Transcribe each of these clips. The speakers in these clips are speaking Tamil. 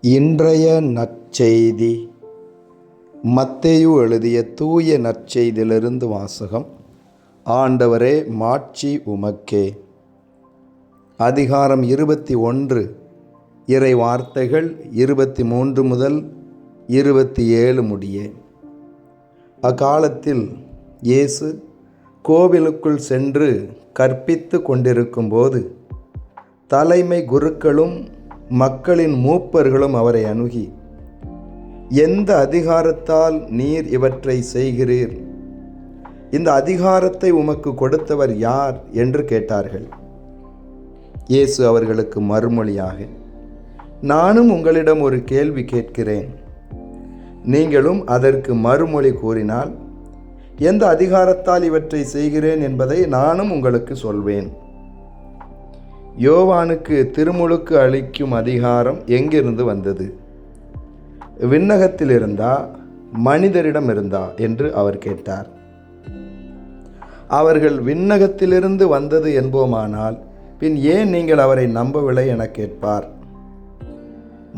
இன்றைய நற்செய்தி. மத்தேயு எழுதிய தூய நற்செய்தியிலிருந்து வாசகம். ஆண்டவரே மாட்சி உமக்கே. அதிகாரம் இருபத்தி ஒன்று. இறை வார்த்தைகள் இருபத்தி மூன்று முதல் இருபத்தி ஏழு முடிய. அக்காலத்தில் இயேசு கோவிலுக்குள் சென்று கற்பித்து கொண்டிருக்கும்போது தலைமை குருக்களும் மக்களின் மூப்பர்களும் அவரை அணுகி எந்த அதிகாரத்தால் நீர் இவற்றை செய்கிறீர்? இந்த அதிகாரத்தை உமக்கு கொடுத்தவர் யார்? என்று கேட்டார்கள். இயேசு அவர்களுக்கு மறுமொழியாக நானும் உங்களிடம் ஒரு கேள்வி கேட்கிறேன். நீங்களும் அதற்கு மறுமொழி கூறினால் எந்த அதிகாரத்தால் இவற்றை செய்கிறேன் என்பதை நானும் உங்களுக்கு சொல்வேன். யோவானுக்கு திருமுழுக்கு அளிக்கும் அதிகாரம் எங்கிருந்து வந்தது? விண்ணகத்தில் இருந்தா மனிதரிடம் இருந்தா என்று அவர் கேட்டார். அவர்கள் விண்ணகத்திலிருந்து வந்தது என்போமானால் பின் ஏன் நீங்கள் அவரை நம்பவில்லை என கேட்பார்.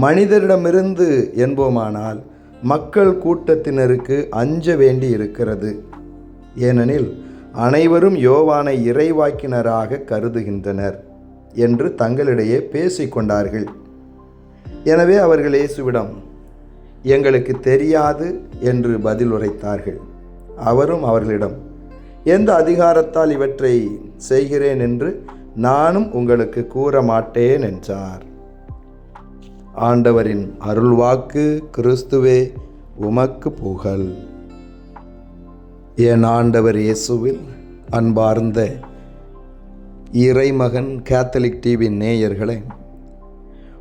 மனிதரிடமிருந்து என்போமானால் மக்கள் கூட்டத்தினருக்கு அஞ்ச வேண்டி இருக்கிறது. ஏனெனில் அனைவரும் யோவானை இறைவாக்கினராக கருதுகின்றனர். என்று தங்களிடையே பேசிக்கொண்டார்கள். எனவே அவர்கள் இயேசுவிடம் எங்களுக்கு தெரியாது என்று பதில் உரைத்தார்கள். அவரும் அவர்களிடம் எந்த அதிகாரத்தால் இவற்றை செய்கிறேன் என்று நானும் உங்களுக்கு கூற மாட்டேன் என்றார். ஆண்டவரின் அருள்வாக்கு கிறிஸ்துவே உமக்கு புகழ். என் ஆண்டவர் இயேசுவில் அன்பார்ந்த இறைமகன் கேத்தலிக் டிவி நேயர்களே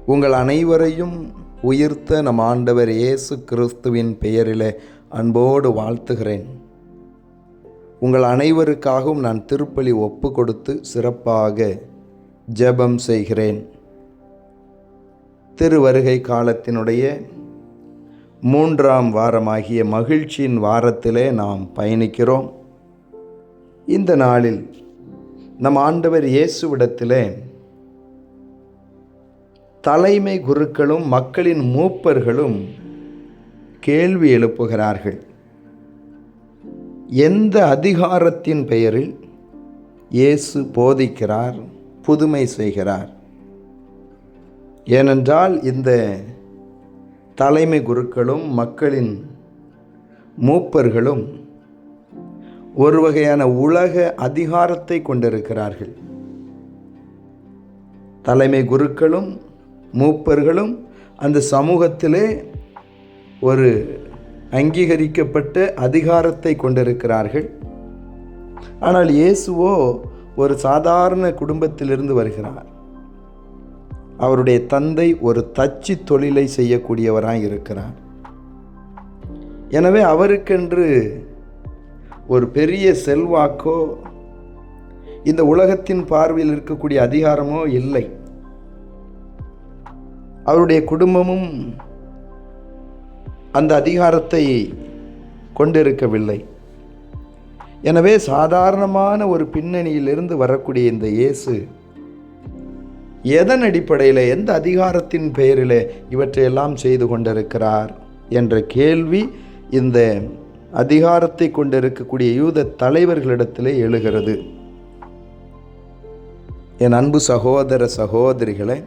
உங்கள் அனைவரையும் உயிர்த்த நம் ஆண்டவர் இயேசு கிறிஸ்துவின் பெயரிலே அன்போடு வாழ்த்துகிறேன். உங்கள் அனைவருக்காகவும் நான் திருப்பலி ஒப்பு கொடுத்து சிறப்பாக ஜெபம் செய்கிறேன். திருவருகை காலத்தினுடைய மூன்றாம் வாரமாகிய மகிழ்ச்சியின் வாரத்திலே நாம் பயணிக்கிறோம். இந்த நாளில் நம் ஆண்டவர் இயேசுவிடத்திலே தலைமை குருக்களும் மக்களின் மூப்பர்களும் கேள்வி எழுப்புகிறார்கள். எந்த அதிகாரத்தின் பெயரில் இயேசு போதிக்கிறார் புதுமை செய்கிறார்? ஏனென்றால் இந்த தலைமை குருக்களும் மக்களின் மூப்பர்களும் ஒரு வகையான உலக அதிகாரத்தை கொண்டிருக்கிறார்கள். தலைமை குருக்களும் மூப்பர்களும் அந்த சமூகத்திலே ஒரு அங்கீகரிக்கப்பட்ட அதிகாரத்தை கொண்டிருக்கிறார்கள். ஆனால் இயேசுவோ ஒரு சாதாரண குடும்பத்திலிருந்து வருகிறார். அவருடைய தந்தை ஒரு தச்சு தொழிலை செய்யக்கூடியவராக இருக்கிறார். எனவே அவருக்கென்று ஒரு பெரிய செல்வாக்கோ இந்த உலகத்தின் பார்வையில் இருக்கக்கூடிய அதிகாரமோ இல்லை. அவருடைய குடும்பமும் அந்த அதிகாரத்தை கொண்டிருக்கவில்லை. எனவே சாதாரணமான ஒரு பின்னணியிலிருந்து வரக்கூடிய இந்த இயேசு எதன் அடிப்படையில் எந்த அதிகாரத்தின் பெயரில் இவற்றையெல்லாம் செய்து கொண்டிருக்கிறார் என்ற கேள்வி இந்த அதிகாரத்தை கொண்டிருக்கக்கூடிய யூத தலைவர்களிடத்திலே எழுகிறது. என் அன்பு சகோதர சகோதரிகளை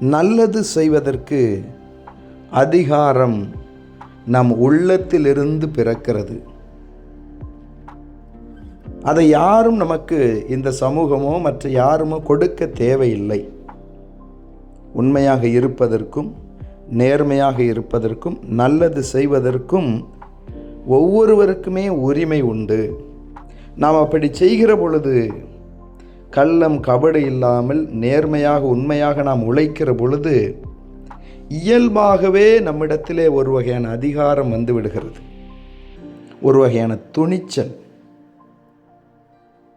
நல்லது செய்வதற்கு அதிகாரம் நம் உள்ளத்திலிருந்து பிறக்கிறது. அதை யாரும் நமக்கு இந்த சமூகமோ மற்ற யாருமோ கொடுக்க தேவையில்லை. உண்மையாக இருப்பதற்கும் நேர்மையாக இருப்பதற்கும் நல்லது செய்வதற்கும் ஒவ்வொருவருக்குமே உரிமை உண்டு. நாம் அப்படி செய்கிற பொழுது கள்ளம் கபடு இல்லாமல் நேர்மையாக உண்மையாக நாம் உழைக்கிற பொழுது இயல்பாகவே நம்மிடத்திலே ஒரு வகையான அதிகாரம் வந்து விடுகிறது. ஒரு வகையான துணிச்சல்.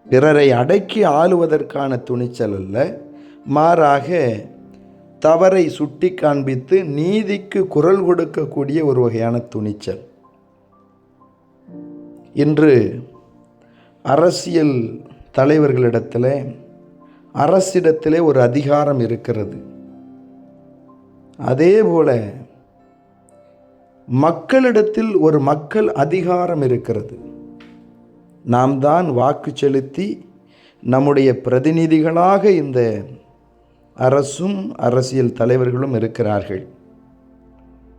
பிறரை அடக்கி ஆளுவதற்கான துணிச்சல் அல்ல. மாறாக தவறை சுட்டி காண்பித்து நீதிக்கு குரல் கொடுக்கக்கூடிய ஒரு வகையான துணிச்சல். இன்று அரசியல் தலைவர்களிடத்தில் அரசிடத்திலே ஒரு அதிகாரம் இருக்கிறது. அதே போல மக்களிடத்தில் ஒரு மக்கள் அதிகாரம் இருக்கிறது. நாம் தான் வாக்கு செலுத்தி நம்முடைய பிரதிநிதிகளாக இந்த அரசும் அரசியல் தலைவர்களும் இருக்கிறார்கள்.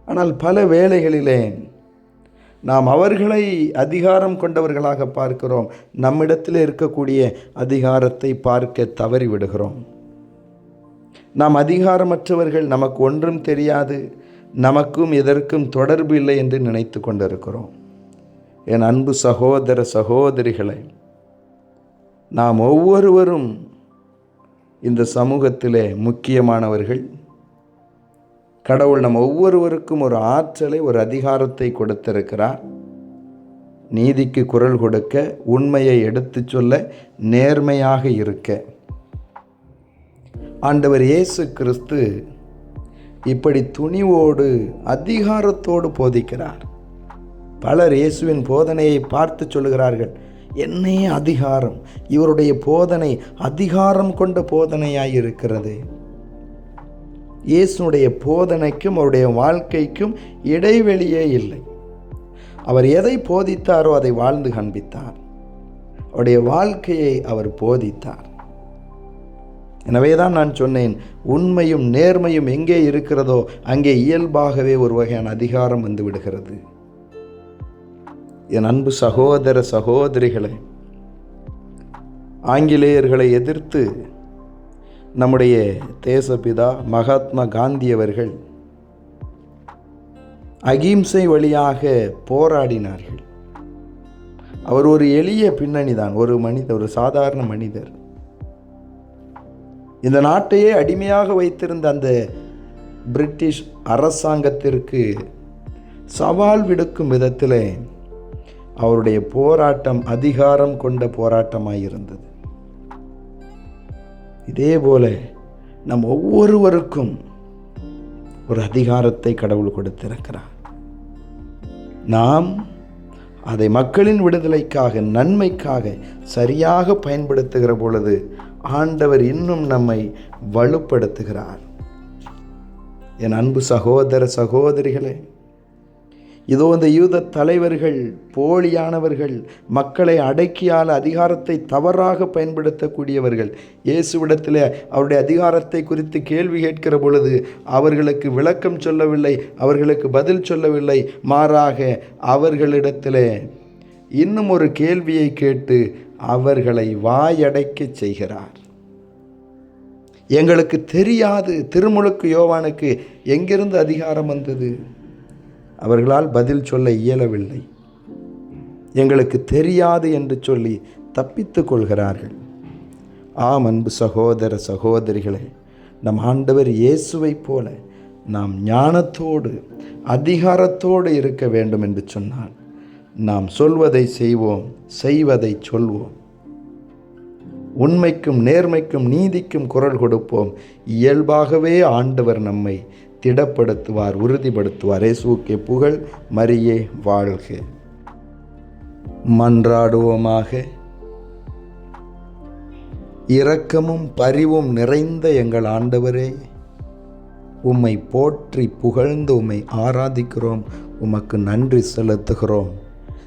ஆனால் பல வேளைகளிலே நாம் அவர்களை அதிகாரம் கொண்டவர்களாக பார்க்கிறோம். நம்மிடத்தில் இருக்கக்கூடிய அதிகாரத்தை பார்க்க தவறிவிடுகிறோம். நாம் அதிகாரமற்றவர்கள் நமக்கு ஒன்றும் தெரியாது நமக்கும் எதற்கும் தொடர்பு இல்லை என்று நினைத்து கொண்டிருக்கிறோம். என் அன்பு சகோதர சகோதரிகளை நாம் ஒவ்வொருவரும் இந்த சமூகத்திலே முக்கியமானவர்கள். கடவுள் நம் ஒவ்வொருவருக்கும் ஒரு ஆற்றலை ஒரு அதிகாரத்தை கொடுத்திருக்கிறார். நீதிக்கு குரல் கொடுக்க உண்மையை எடுத்துச் சொல்ல நேர்மையாக இருக்க. ஆண்டவர் இயேசு கிறிஸ்து இப்படி துணிவோடு அதிகாரத்தோடு போதிக்கிறார். பலர் இயேசுவின் போதனையை பார்த்து சொல்கிறார்கள் என்னே அதிகாரம்? இவருடைய போதனை அதிகாரம் கொண்ட போதனையாய் இருக்கிறது. இயேசுனுடைய போதனைக்கும் அவருடைய வாழ்க்கைக்கும் இடைவெளியே இல்லை. அவர் எதை போதித்தாரோ அதை வாழ்ந்து காண்பித்தார். அவருடைய வாழ்க்கையை அவர் போதித்தார். எனவே தான் நான் சொன்னேன் உண்மையும் நேர்மையும் எங்கே இருக்கிறதோ அங்கே இயல்பாகவே ஒரு வகையான அதிகாரம் வந்து விடுகிறது. என் அன்பு சகோதர சகோதரிகளை ஆங்கிலேயர்களை எதிர்த்து நம்முடைய தேசபிதா மகாத்மா காந்தி அவர்கள் அகிம்சை வழியாக போராடினார்கள். அவர் ஒரு எளிய பின்னணி தான் ஒரு மனிதர் ஒரு சாதாரண மனிதர். இந்த நாட்டையே அடிமையாக வைத்திருந்த அந்த பிரிட்டிஷ் அரசாங்கத்திற்கு சவால் விடுக்கும் விதத்தில் அவருடைய போராட்டம் அதிகாரம் கொண்ட போராட்டமாக இருந்தது இதே போல நம் ஒவ்வொருவருக்கும் ஒரு அதிகாரத்தை கடவுள் கொடுத்திருக்கிறார். நாம் அதை மக்களின் விடுதலைக்காக நன்மைக்காக சரியாக பயன்படுத்துகிற பொழுது ஆண்டவர் இன்னும் நம்மை வலுப்படுத்துகிறார். என் அன்பு சகோதர சகோதரிகளே இதோ இந்த யூத தலைவர்கள் போலியானவர்கள் மக்களை அடக்கியால் அதிகாரத்தை தவறாக பயன்படுத்தக்கூடியவர்கள். இயேசுவிடத்தில் அவருடைய அதிகாரத்தை குறித்து கேள்வி கேட்கிற பொழுது அவர்களுக்கு விளக்கம் சொல்லவில்லை அவர்களுக்கு பதில் சொல்லவில்லை. மாறாக அவர்களிடத்தில் இன்னும் ஒரு கேள்வியை கேட்டு அவர்களை வாயடைக்கச் செய்கிறார். எங்களுக்கு தெரியாது திருமுழுக்கு யோவானுக்கு எங்கிருந்து அதிகாரம் வந்தது? அவர்களால் பதில் சொல்ல இயலவில்லை. எங்களுக்கு தெரியாது என்று சொல்லி தப்பித்து கொள்கிறார்கள். ஆம் அன்பு சகோதர சகோதரிகளே நம் ஆண்டவர் இயேசுவைப் போல நாம் ஞானத்தோடு அதிகாரத்தோடு இருக்க வேண்டும் என்று சொன்னால் நாம் சொல்வதை செய்வோம் செய்வதை சொல்வோம். உண்மைக்கும் நேர்மைக்கும் நீதிக்கும் குரல் கொடுப்போம். இயல்பாகவே ஆண்டவர் நம்மை திடப்படுத்துவார் உறுதிப்படுத்துவார். இயேசுக்கே புகழ் மரியே வாழ்க. மன்றாடுவோமாக. இரக்கமும் பரிவும் நிறைந்த எங்கள் ஆண்டவரே உம்மை போற்றி புகழ்ந்து உம்மை ஆராதிக்கிறோம் உமக்கு நன்றி செலுத்துகிறோம்.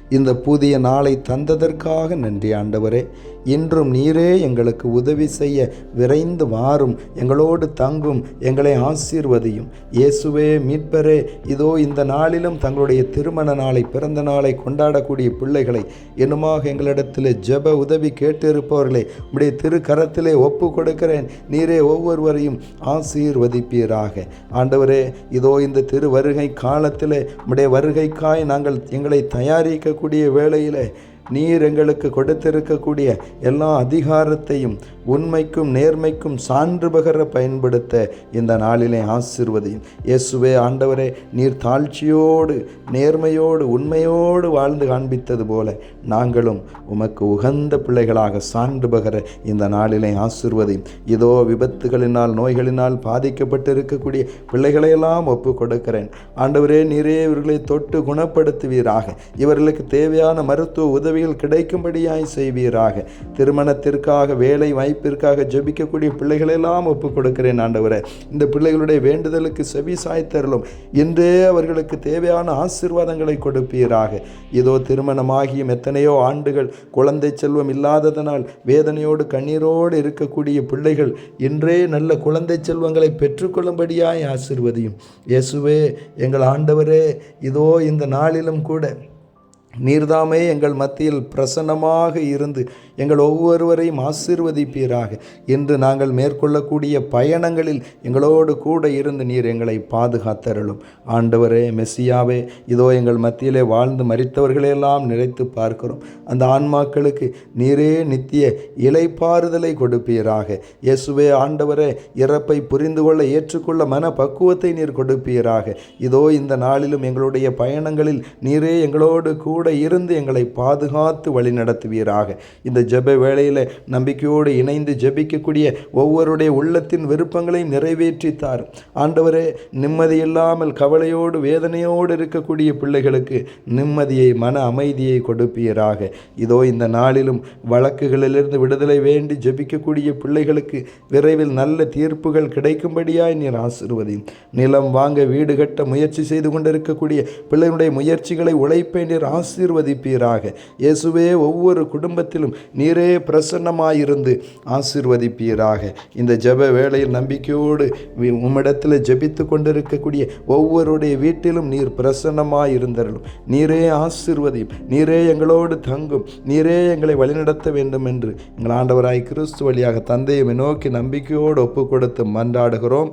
இந்த புதிய நாளை தந்ததற்காக நன்றி ஆண்டவரே. இன்றும் நீரே எங்களுக்கு உதவி செய்ய விரைந்து வாரும் எங்களோடு தங்கும் எங்களை ஆசீர்வதியும். இயேசுவே மீட்பரே இதோ இந்த நாளிலும் தங்களுடைய திருமண நாளை பிறந்த நாளை கொண்டாடக்கூடிய பிள்ளைகளை என்னுமாக எங்களிடத்தில் ஜெப உதவி கேட்டிருப்பவர்களே உடைய திருக்கரத்திலே ஒப்பு கொடுக்கிறேன் நீரே ஒவ்வொருவரையும் ஆசீர்வதிப்பீராக. ஆண்டவரே இதோ இந்த திரு வருகை காலத்திலே உடைய வருகைக்காய் நாங்கள் எங்களை தயாரிக்கக்கூடிய வேளையிலே நீர் எங்களுக்கு கொடுத்திருக்கக்கூடிய எல்லா அதிகாரத்தையும் உண்மைக்கும் நேர்மைக்கும் சான்று பகர பயன்படுத்த இந்த நாளிலே ஆசிர்வதையும். இயேசுவே ஆண்டவரே நீர் தாழ்ச்சியோடு நேர்மையோடு உண்மையோடு வாழ்ந்து காண்பித்தது போல நாங்களும் உமக்கு உகந்த பிள்ளைகளாக சான்று பகர இந்த நாளிலே ஆசிர்வதையும். இதோ விபத்துகளினால் நோய்களினால் பாதிக்கப்பட்டு இருக்கக்கூடிய பிள்ளைகளையெல்லாம் ஒப்பு கொடுக்கிறேன். ஆண்டவரே நீரே இவர்களை தொட்டு குணப்படுத்துவீராக. இவர்களுக்கு தேவையான மருத்துவ உதவி முறையில் கிடைக்கும்படியாய் செய்வீராக. திருமணத்திற்காக வேலை வாய்ப்பிற்காக ஜெபிக்கக்கூடிய பிள்ளைகளெல்லாம் ஒப்புக் கொடுக்கிறேன் ஆண்டவரே. இந்த பிள்ளைகளுடைய வேண்டுதலுக்கு செவி சாய்த்தருளும். இன்றே அவர்களுக்கு தேவையான ஆசீர்வாதங்களை கொடுப்பீராக. இதோ திருமணமாகியும் எத்தனையோ ஆண்டுகள் குழந்தை செல்வம் இல்லாததனால் வேதனையோடு கண்ணீரோடு இருக்கக்கூடிய பிள்ளைகள் இன்றே நல்ல குழந்தை செல்வங்களை பெற்றுக்கொள்ளும்படியாய் ஆசிர்வதியும். இயேசுவே எங்கள் ஆண்டவரே இதோ இந்த நாளிலும் கூட நீர்தாமே எங்கள் மத்தியில் பிரசன்னமாக இருந்து எங்கள் ஒவ்வொருவரையும் ஆசீர்வதிப்பீராக இன்று நாங்கள் மேற்கொள்ளக்கூடிய பயணங்களில் எங்களோடு கூட இருந்து நீர் எங்களை பாதுகாத்தருளும். ஆண்டவரே மெஸ்ஸியாவே இதோ எங்கள் மத்தியிலே வாழ்ந்து மறித்தவர்களையெல்லாம் நினைத்து பார்க்கிறோம். அந்த ஆன்மாக்களுக்கு நீரே நித்திய இலைப்பாறுதலை கொடுப்பீராக. இயேசுவே ஆண்டவரே இறப்பை புரிந்து கொள்ள ஏற்றுக்கொள்ள மன பக்குவத்தை நீர் கொடுப்பீராக. இதோ இந்த நாளிலும் எங்களுடைய பயணங்களில் நீரே எங்களோடு கூட இருந்து எங்களை பாதுகாத்து வழிநடத்துவீராக. இந்த ஜெப வேளையில் நம்பிக்கையோடு இணைந்து ஜெபிக்கக்கூடிய ஒவ்வொருடைய உள்ளத்தின் விருப்பங்களையும் நிறைவேற்றித்தார். ஆண்டவரே நிம்மதி இல்லாமல் கவலையோடு வேதனையோடு இருக்கக்கூடிய பிள்ளைகளுக்கு நிம்மதியை மன அமைதியை கொடுப்பீராக. இதோ இந்த நாளிலும் வழக்குகளிலிருந்து விடுதலை வேண்டி ஜெபிக்கக்கூடிய பிள்ளைகளுக்கு விரைவில் நல்ல தீர்ப்புகள் கிடைக்கும்படியாய் நீர் ஆசிர்வதியும் நிலம் வாங்க வீடு கட்ட முயற்சி செய்து கொண்டிருக்கக்கூடிய பிள்ளைகளுடைய முயற்சிகளை உழைப்பை நீர் ஆசீர்வதிப்பீராக. இயேசுவே ஒவ்வொரு குடும்பத்திலும் நீரே பிரசன்னமாயிருந்து ஆசீர்வதிப்பீராக. இந்த ஜெப வேளையில் நம்பிக்கையோடு உம்மிடத்தில் ஜபித்து கொண்டிருக்கக்கூடிய ஒவ்வொருடைய வீட்டிலும் நீர் பிரசன்னமாயிருந்தருளும். நீரே ஆசிர்வதியும் நீரே எங்களோடு தங்கும் நீரே எங்களை வழிநடத்த வேண்டும் என்று எங்கள் ஆண்டவராய் கிறிஸ்து வழியாக தந்தையை நோக்கி நம்பிக்கையோடு ஒப்பு கொடுத்து மன்றாடுகிறோம்.